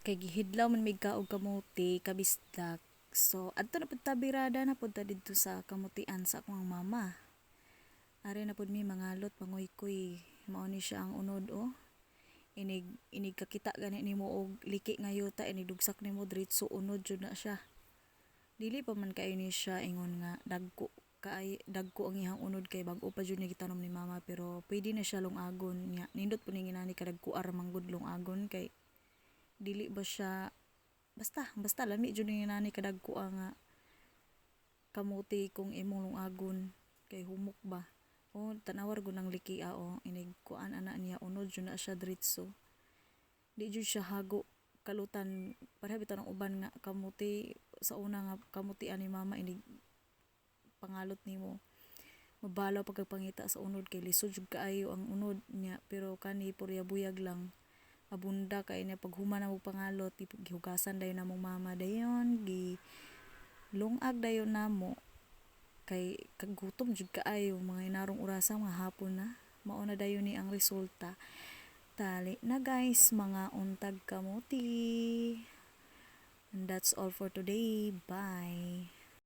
kay gihidlaw man may kaog kamuti kabisdak so adto na pud tabirada na pud ta didto sa kamutian sa akong mama. Ari na pud mi mangalot pangoy-koy mao ni siya ang unod oh. Inig inig kakita gani nimo og liki nga yuta inig dugsak nimo diretso unod jud na siya. Dili pa man kay ni siya ingon nga dagko kay dagko ang ihang unod kay bag-o pa jud ni gitanom ni mama pero pwede na siya lungagon nya nindot po ni ginani kadagko ar manggod lungagon kay dili ba siya basta basta lami jud ni ginani kadagko nga kamuti kung imong lungagon. Kay humok ba? O tanawar gud ng liki o inig kuan ana niya unod jud na siya diretso di jud siya hago kalutan pareha bitaw ng uban nga kamuti sa una nga kamuti ani mama inig pangalot nimo. Mabalaw pagkapangita sa unod kay lisod jud kaayo ang unod niya pero kani purya buyag lang abunda kay niya pag human na mo pangalot gihugasan dayon namong mama dayon gi lungag dayon namo kay kagutom jud kaayo mga inarong orasa mga hapon na. Mao na dayon ni ang resulta. Tali na guys mga untag kamuti and that's all for today. Bye